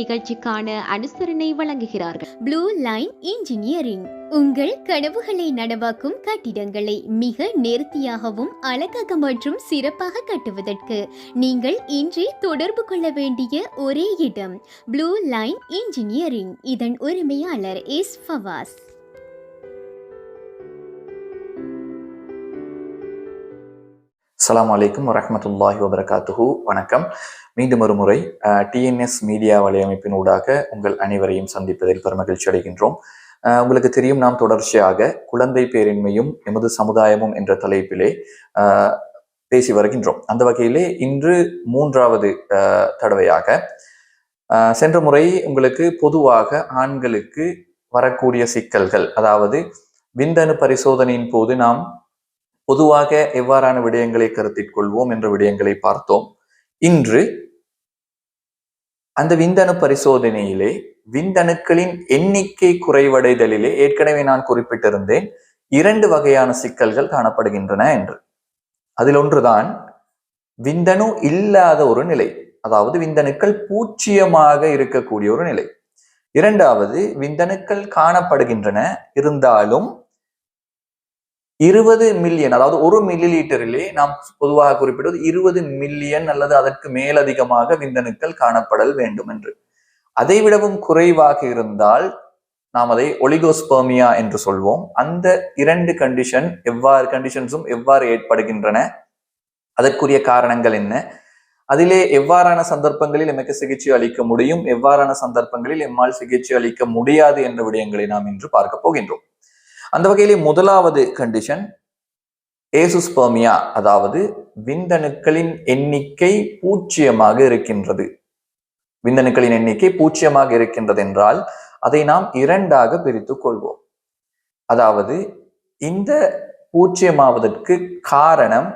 நிகழ்ச்சிக்கான அனுசரணை வழங்குகிறார்கள். ப்ளூ லைன் இன்ஜினியரிங் உங்கள் கனவுகளை நனவாக்கும் கட்டிடங்களை மிக நேர்த்தியாகவும் அழகாக மற்றும் சிறப்பாக கட்டுவதற்கு நீங்கள் இன்றே தொடர்பு கொள்ள வேண்டிய ஒரே இடம். ப்ளூ லைன் இன்ஜினியரிங் இதன் உரிமையாளர் எஸ் ஃபவாஸ் அஸ்லாம் வலைக்கம் வரமத்துல்லாஹி வபரகாத்துஹு வணக்கம். மீண்டும் ஒரு முறை டிஎன்எஸ் மீடியா வலையமைப்பின் ஊடாக உங்கள் அனைவரையும் சந்திப்பதில் பெருமகிழ்ச்சி அடைகின்றோம். உங்களுக்கு தெரியும் நாம் தொடர்ச்சியாக குழந்தை பேரின்மையும் எமது சமுதாயமும் என்ற தலைப்பிலே பேசி வருகின்றோம். அந்த வகையிலே இன்று மூன்றாவது தடவையாக சென்ற முறை உங்களுக்கு பொதுவாக ஆண்களுக்கு வரக்கூடிய சிக்கல்கள் அதாவது விந்தணு பரிசோதனையின் போது நாம் பொதுவாக எவ்வாறான விடயங்களை கருத்தில் கொள்வோம் என்ற விடயங்களை பார்த்தோம். இன்று அந்த விந்தணு பரிசோதனையிலே விந்தணுக்களின் எண்ணிக்கை குறைவடைதலிலே ஏற்கனவே நான் குறிப்பிட்டிருந்தேன் இரண்டு வகையான சிக்கல்கள் காணப்படுகின்றன என்று. அதில் ஒன்றுதான் விந்தணு இல்லாத ஒரு நிலை அதாவது விந்தணுக்கள் பூச்சியமாக இருக்கக்கூடிய ஒரு நிலை. இரண்டாவது விந்தணுக்கள் காணப்படுகின்றன இருந்தாலும் இருபது மில்லியன் அதாவது ஒரு மில்லி லிட்டரிலே நாம் பொதுவாக குறிப்பிடுவது இருபது மில்லியன் அல்லது அதற்கு மேலதிகமாக விந்தணுக்கள் காணப்படல் வேண்டும் என்று. அதை விடவும் குறைவாக இருந்தால் நாம் அதை ஒலிகோஸ்பர்மியா என்று சொல்வோம். அந்த இரண்டு கண்டிஷன் எவ்வாறு கண்டிஷன்ஸும் எவ்வாறு ஏற்படுகின்றன? அதற்குரிய காரணங்கள் என்ன? அதிலே எவ்வாறான சந்தர்ப்பங்களில் எமக்கு சிகிச்சை அளிக்க முடியும்? எவ்வாறான சந்தர்ப்பங்களில் எம்மால் சிகிச்சை அளிக்க முடியாது என்ற விடயங்களை நாம் இன்று பார்க்க போகின்றோம். அந்த வகையிலே முதலாவது கண்டிஷன் ஏசுஸ்பர்மியா அதாவது விந்தணுக்களின் எண்ணிக்கை பூஜ்ஜியமாக இருக்கின்றது. விந்தணுக்களின் எண்ணிக்கை பூஜ்ஜியமாக இருக்கின்றது என்றால் அதை நாம் இரண்டாக பிரித்துக் கொள்வோம். அதாவது இந்த பூஜ்ஜியமாவதற்கு காரணம்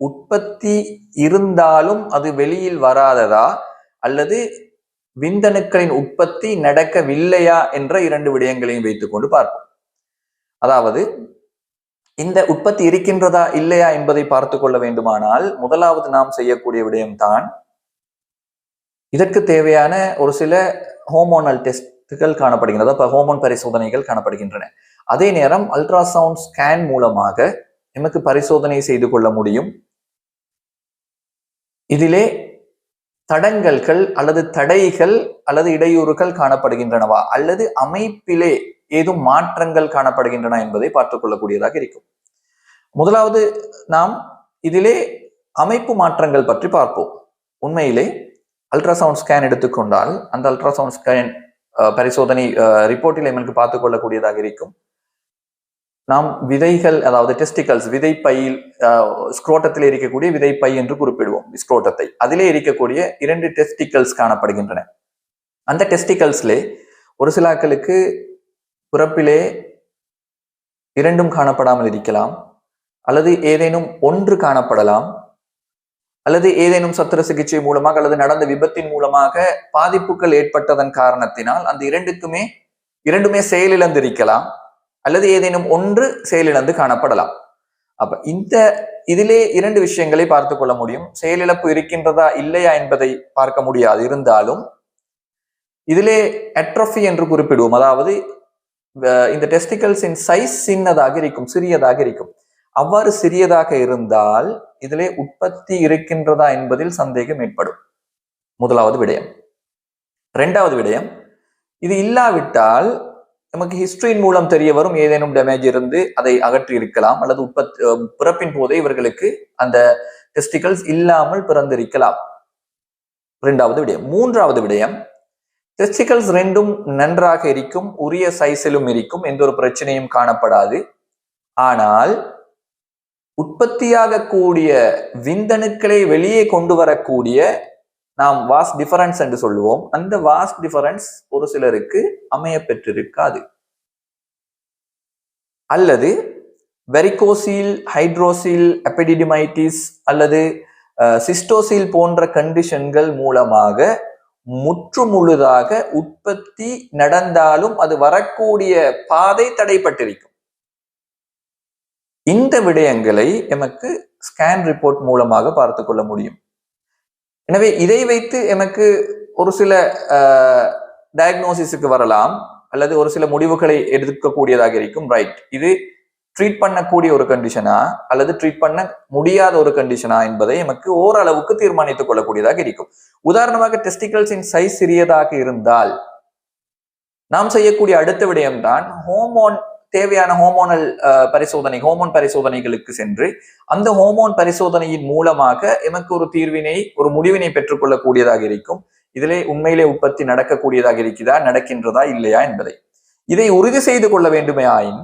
உற்பத்தி இருந்தாலும் அது வெளியில் வராததா அல்லது விந்தணுக்களின் உற்பத்தி நடக்கவில்லையா என்ற இரண்டு விடயங்களையும் வைத்துக்கொண்டு பார்ப்போம். அதாவது இந்த உற்பத்தி இருக்கின்றதா இல்லையா என்பதை பார்த்து கொள்ள வேண்டுமானால் முதலாவது நாம் செய்யக்கூடிய விடயம்தான் இதற்கு தேவையான ஒரு சில ஹோமோனல் டெஸ்ட்கள் காணப்படுகின்றன அப்ப ஹோமோன் பரிசோதனைகள் காணப்படுகின்றன. அதே நேரம் அல்ட்ராசவுண்ட் ஸ்கேன் மூலமாக நமக்கு பரிசோதனை செய்து கொள்ள முடியும். இதிலே தடங்கல்கள் அல்லது தடைகள் அல்லது இடையூறுகள் காணப்படுகின்றனவா? அல்லது அமைப்பிலே ஏதும் மாற்றங்கள் காணப்படுகின்றன என்பதை பார்த்துக் கொள்ளக்கூடியதாக இருக்கும். முதலாவது நாம் இதிலே அமைப்பு மாற்றங்கள் பற்றி பார்ப்போம். உண்மையிலே அல்ட்ராசவுண்ட் ஸ்கேன் எடுத்துக்கொண்டால் அந்த அல்ட்ராசவுண்ட் ஸ்கேன் பரிசோதனை ரிப்போர்ட்டில் எங்களுக்கு பார்த்துக் கொள்ளக்கூடியதாக இருக்கும். நாம் விதைகள் அதாவது டெஸ்டிகல்ஸ் விதைப்பையில் ஸ்க்ரோட்டத்தில் இருக்கக்கூடிய விதைப்பை என்று குறிப்பிடுவோம் ஸ்க்ரோட்டத்தை அதிலே இருக்கக்கூடிய இரண்டு டெஸ்டிகல்ஸ் காணப்படுகின்றன. அந்த டெஸ்டிகல்ஸ்லே ஒரு சிலாக்களுக்கு பிறப்பிலே இரண்டும் காணப்படாமல் இருக்கலாம். அல்லது ஏதேனும் ஒன்று காணப்படலாம். அல்லது ஏதேனும் சத்திர சிகிச்சை மூலமாக அல்லது நடந்த விபத்தின் மூலமாக பாதிப்புகள் ஏற்பட்டதன் காரணத்தினால் அந்த இரண்டுக்குமே இரண்டுமே செயலிழந்திருக்கலாம். அல்லது ஏதேனும் ஒன்று செயலிழந்து காணப்படலாம். அப்ப இந்த இதிலே இரண்டு விஷயங்களை பார்த்து கொள்ள முடியும். செயலிழப்பு இருக்கின்றதா இல்லையா என்பதை பார்க்க முடியாது. இருந்தாலும் இதிலே அட்ரோஃபி என்று குறிப்பிடுவோம். அதாவது இந்த டெஸ்டிகல்ஸின் சைஸ் சின்னதாக இருக்கும் சிறியதாக இருக்கும். அவ்வாறு சிறியதாக இருந்தால் இதிலே உற்பத்தி இருக்கின்றதா என்பதில் சந்தேகம் ஏற்படும். முதலாவது விடயம். ரெண்டாவது விடயம் இது இல்லாவிட்டால் நமக்கு ஹிஸ்டரியின் மூலம் தெரிய வரும் ஏதேனும் டேமேஜ் இருந்து அதை அகற்றி இருக்கலாம் அல்லது உற்பத்தி பிறப்பின் போதே இவர்களுக்கு அந்த டெஸ்டிகல்ஸ் இல்லாமல் பிறந்திருக்கலாம். இரண்டாவது விடயம். மூன்றாவது விடயம் டெஸ்டிகல்ஸ் ரெண்டும் நன்றாக இருக்கும் உரிய சைஸிலும் இருக்கும் எந்த ஒரு பிரச்சனையும் காணப்படாது. ஆனால் உற்பத்தியாக கூடிய விந்தணுக்களை வெளியே கொண்டு வரக்கூடிய நாம் வாஸ் டிஃபரன்ஸ் என்று சொல்லுவோம். அந்த வாஸ் டிஃபரன்ஸ் ஒரு சிலருக்கு அமைய பெற்றிருக்காது. அல்லது வெரிகோசில் ஹைட்ரோசில் எபிடிடிமைட்டிஸ் அல்லது சிஸ்டோசில் போன்ற கண்டிஷன்கள் மூலமாக முற்று முழுதாக உற்பத்தி நடந்தாலும் அது வரக்கூடிய பாதை தடைப்பட்டிருக்கும். இந்த விடயங்களை எமக்கு ஸ்கேன் ரிப்போர்ட் மூலமாக பார்த்து கொள்ள முடியும். எனவே இதை வைத்து எமக்கு ஒரு சில டயக்னோசிஸுக்கு வரலாம். அல்லது ஒரு சில முடிவுகளை எடுக்கக்கூடியதாக இருக்கும். ரைட் இது ட்ரீட் பண்ணக்கூடிய ஒரு கண்டிஷனா அல்லது ட்ரீட் பண்ண முடியாத ஒரு கண்டிஷனா என்பதை நமக்கு ஓரளவுக்கு தீர்மானித்துக் கொள்ளக்கூடியதாக இருக்கும். உதாரணமாக டெஸ்டிகல்ஸின் சைஸ் சிறியதாக இருந்தால் நாம் செய்யக்கூடிய அடுத்த விடயம்தான் ஹோமோன் தேவையான ஹோமோனல் பரிசோதனை ஹோமோன் பரிசோதனைகளுக்கு சென்று அந்த ஹோமோன் பரிசோதனையின் மூலமாக எமக்கு ஒரு தீர்வினை ஒரு முடிவினை பெற்றுக்கொள்ளக்கூடியதாக இருக்கும். இதிலே உண்மையிலே உற்பத்தி நடக்கக்கூடியதாக இருக்கிறதா நடக்கின்றதா இல்லையா என்பதை. இதை உறுதி செய்து கொள்ள வேண்டுமே ஆயின்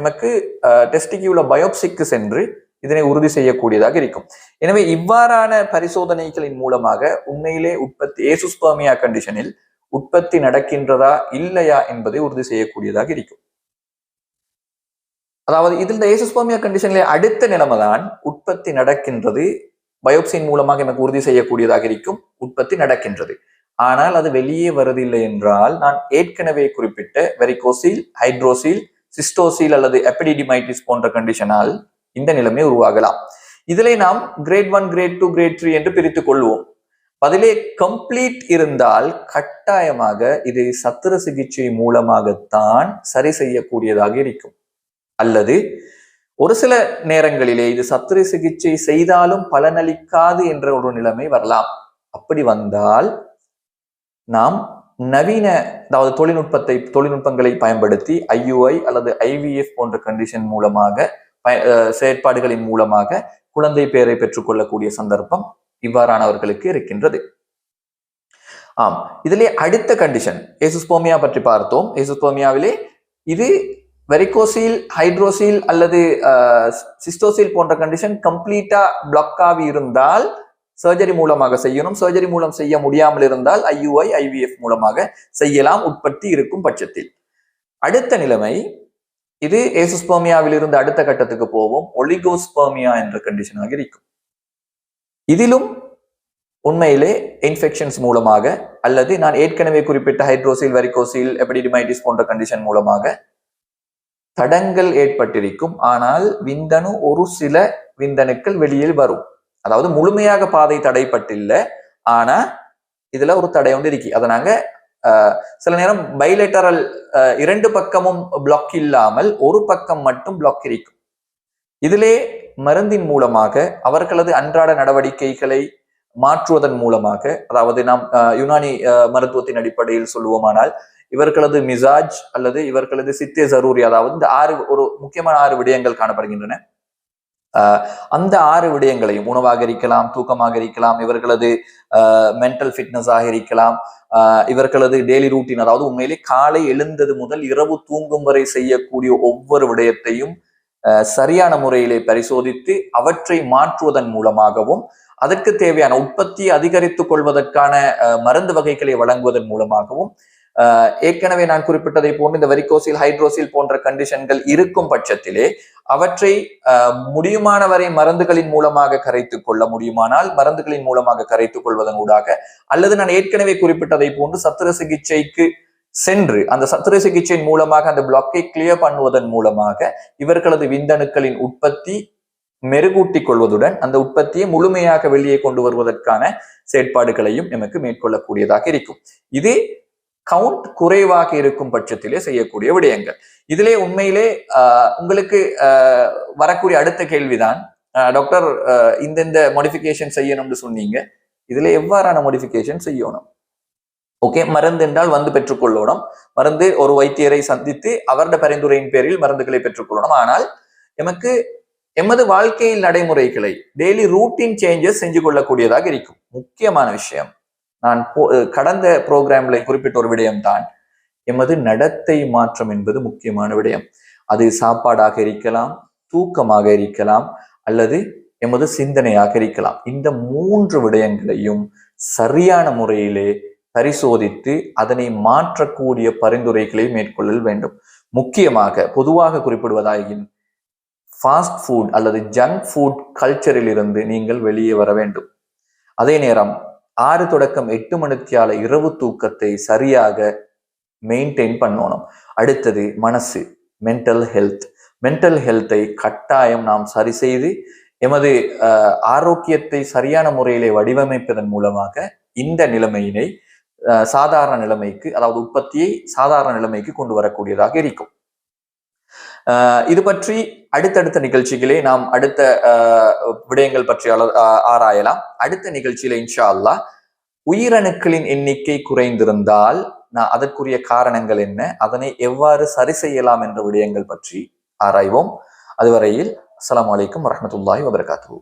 நமக்கு டெஸ்டிக்யூல பயோப்சிக்கு சென்று இதனை உறுதி செய்யக்கூடியதாக இருக்கும். எனவே இவ்வாறான பரிசோதனைகளின் மூலமாக உண்மையிலே உற்பத்தி ஏசுஸ்பர்மியா கண்டிஷனில் உற்பத்தி நடக்கின்றதா இல்லையா என்பதை உறுதி செய்யக்கூடியதாக இருக்கும். அதாவது இதில் இந்த ஏசுஸ்பர்மியா கண்டிஷன்ல அடுத்த நிலைமை தான் உற்பத்தி நடக்கின்றது பயோப்சின் மூலமாக எனக்கு உறுதி செய்யக்கூடியதாக இருக்கும் உற்பத்தி நடக்கின்றது. ஆனால் அது வெளியே வருதில்லை என்றால் நான் ஏற்கனவே குறிப்பிட்ட வெரிகோசில் ஹைட்ரோசில் சிஸ்டோசில் அல்லது எப்பிடிடிமைட்டிஸ் போன்ற கண்டிஷனால் இந்த நிலைமை உருவாகலாம். இதிலே நாம் grade one grade two grade three என்று பிரித்துக் கொள்வோம். அதிலே கம்ப்ளீட் இருந்தால் கட்டாயமாக இதை சத்திர சிகிச்சை மூலமாகத்தான் சரி செய்யக்கூடியதாக இருக்கும். அல்லது ஒரு சில நேரங்களிலே இது சத்திர சிகிச்சை செய்தாலும் பலனளிக்காது என்ற ஒரு நிலைமை வரலாம். அப்படி வந்தால் நாம் நவீன அதாவது தொழில்நுட்பத்தை தொழில்நுட்பங்களை பயன்படுத்தி ஐயுஐ அல்லது ஐவிஎஃப் போன்ற கண்டிஷன் மூலமாக செயற்பாடுகளின் மூலமாக குழந்தை பெயரை பெற்றுக்கொள்ளக்கூடிய சந்தர்ப்பம் இவ்வாறானவர்களுக்கு இருக்கின்றது. ஆம் இதிலே அடுத்த கண்டிஷன் ஏசுஸ்போமியா பற்றி பார்த்தோம். ஏசுஸ்போமியாவிலே இது வெரிகோசில் ஹைட்ரோசில் அல்லது சிஸ்டோசில் போன்ற கண்டிஷன் கம்ப்ளீட்டா பிளாக் ஆகி இருந்தால் சர்ஜரி மூலமாக செய்யணும். சர்ஜரி மூலம் செய்ய முடியாமல் இருந்தால் ஐயுஐ ஐவிஎஃப் மூலமாக செய்யலாம். உற்பத்தி இருக்கும் பட்சத்தில். அடுத்த நிலைமை இது ஏசுஸ்பர்மியாவில் இருந்து அடுத்த கட்டத்துக்கு போவோம். ஒலிகோஸ்பர்மியா என்ற கண்டிஷனாக இருக்கும். இதிலும் உண்மையிலே இன்ஃபெக்ஷன்ஸ் மூலமாக அல்லது நான் ஏற்கனவே குறிப்பிட்ட ஹைட்ரோசில் வரிகோசில் எபிடிமைட்டிஸ் போன்ற கண்டிஷன் மூலமாக தடங்கள் ஏற்பட்டிருக்கும். ஆனால் விந்தணு ஒரு சில விந்தணுக்கள் வெளியில் வரும். அதாவது முழுமையாக பாதை தடைப்பட்டில்லை. ஆனா இதுல ஒரு தடை ஒன்று இருக்கு. அதை நாங்க சில நேரம் பைலேட்டரல் இரண்டு பக்கமும் பிளாக் இல்லாமல் ஒரு பக்கம் மட்டும் பிளாக் இருக்கும். இதிலே மருந்தின் மூலமாக அவர்களது அன்றாட நடவடிக்கைகளை மாற்றுவதன் மூலமாக அதாவது நாம் யுனானி மருத்துவத்தின் அடிப்படையில் சொல்லுவோமானால் இவர்களது மிசாஜ் அல்லது இவர்களது சித்தே ஜரூரி அதாவது இந்த ஆறு ஒரு முக்கியமான ஆறு விடயங்கள் காணப்படுகின்றன. அந்த ஆறு விடயங்களையும் உணவாக இருக்கலாம் தூக்கமாக இருக்கலாம் இவர்களது மென்டல் ஃபிட்னஸாக இருக்கலாம் இவர்களது டெய்லி ரூட்டீன் அதாவது உண்மையிலே காலை எழுந்தது முதல் இரவு தூங்கும் வரை செய்யக்கூடிய ஒவ்வொரு விடயத்தையும் சரியான முறையிலே பரிசோதித்து அவற்றை மாற்றுவதன் மூலமாகவும் அதற்கு தேவையான உற்பத்தியை அதிகரித்துக் கொள்வதற்கான மருந்து வகைகளை வழங்குவதன் மூலமாகவும் ஏற்கனவே நான் குறிப்பிட்டதை போன்று இந்த வெரிகோசில் ஹைட்ரோசில் போன்ற கண்டிஷன்கள் இருக்கும் பட்சத்திலே அவற்றை முடியுமான வரை மருந்துகளின் மூலமாக கரைத்துக் கொள்ள முடியுமானால் மருந்துகளின் மூலமாக கரைத்துக் கொள்வதன் ஊடாக அல்லது நான் ஏற்கனவே குறிப்பிட்டதை போன்று சத்திர சிகிச்சைக்கு சென்று அந்த சத்திர சிகிச்சையின் மூலமாக அந்த பிளாக்கை கிளியர் பண்ணுவதன் மூலமாக இவர்களது விந்தணுக்களின் உற்பத்தி மெருகூட்டிக் கொள்வதுடன் அந்த உற்பத்தியை முழுமையாக வெளியே கொண்டு வருவதற்கான செயற்பாடுகளையும் நமக்கு மேற்கொள்ளக்கூடியதாக இருக்கும். இது கவுண்ட் குறைவாக இருக்கும் பட்சத்திலே செய்யக்கூடிய விடயங்கள். இதிலே உண்மையிலே உங்களுக்கு வரக்கூடிய அடுத்த கேள்விதான் டாக்டர் இந்தந்த மாடிஃபிகேஷன் செய்யணும்னு சொன்னீங்க. இதுல எவ்வாறான மாடிஃபிகேஷன் செய்யணும்? ஓகே மருந்து என்றால் வந்து பெற்றுக்கொள்ளணும். மருந்து ஒரு வைத்தியரை சந்தித்து அவருடைய பரிந்துரையின் பேரில் மருந்துகளை பெற்றுக்கொள்ளணும். ஆனால் எமக்கு எமது வாழ்க்கையில் நடைமுறைகளை டெய்லி ரூட்டீன் சேஞ்சஸ் செஞ்சு கொள்ளக்கூடியதாக இருக்கும். முக்கியமான விஷயம். நான் கடந்த ப்ரோக்ராம்ல குறிப்பிட்ட ஒரு விடயம் தான் எமது நடத்தை மாற்றம் என்பது முக்கியமான விடயம். அது சாப்பாடாக இருக்கலாம் தூக்கமாக இருக்கலாம் அல்லது எமது சிந்தனையாக இருக்கலாம். இந்த மூன்று விடயங்களையும் சரியான முறையிலே பரிசோதித்து அதனை மாற்றக்கூடிய பரிந்துரைகளை மேற்கொள்ளல் வேண்டும். முக்கியமாக பொதுவாக குறிப்பிடுவதாயின் ஃபாஸ்ட் ஃபுட் அல்லது ஜங்க் ஃபுட் கல்ச்சரில் இருந்து நீங்கள் வெளியே வர வேண்டும். அதே நேரம் ஆறு தொடக்கம் எட்டு மணித்தியால இரவு தூக்கத்தை சரியாக மெயின்டைன் பண்ணணும். அடுத்தது மனசு மென்டல் ஹெல்த் மென்டல் ஹெல்த்தை கட்டாயம் நாம் சரி செய்து எமது ஆரோக்கியத்தை சரியான முறையிலே வடிவமைப்பதன் மூலமாக இந்த நிலைமையினை சாதாரண நிலைமைக்கு அதாவது உற்பத்தியை சாதாரண நிலைமைக்கு கொண்டு வரக்கூடியதாக இருக்கும். இது பற்றி அடுத்தடுத்த நிகழ்ச்சிகளே நாம் அடுத்த விடயங்கள் பற்றி அள- ஆராயலாம். அடுத்த நிகழ்ச்சியில இன்ஷா அல்லாஹ் உயிரணுக்களின் எண்ணிக்கை குறைந்திருந்தால் நான் அதற்குரிய காரணங்கள் என்ன? அதனை எவ்வாறு சரி செய்யலாம் என்ற விடயங்கள் பற்றி ஆராய்வோம். அதுவரையில் அஸ்லாம் வலைக்கம் வரமத்துல்லாஹி வபர்காத்து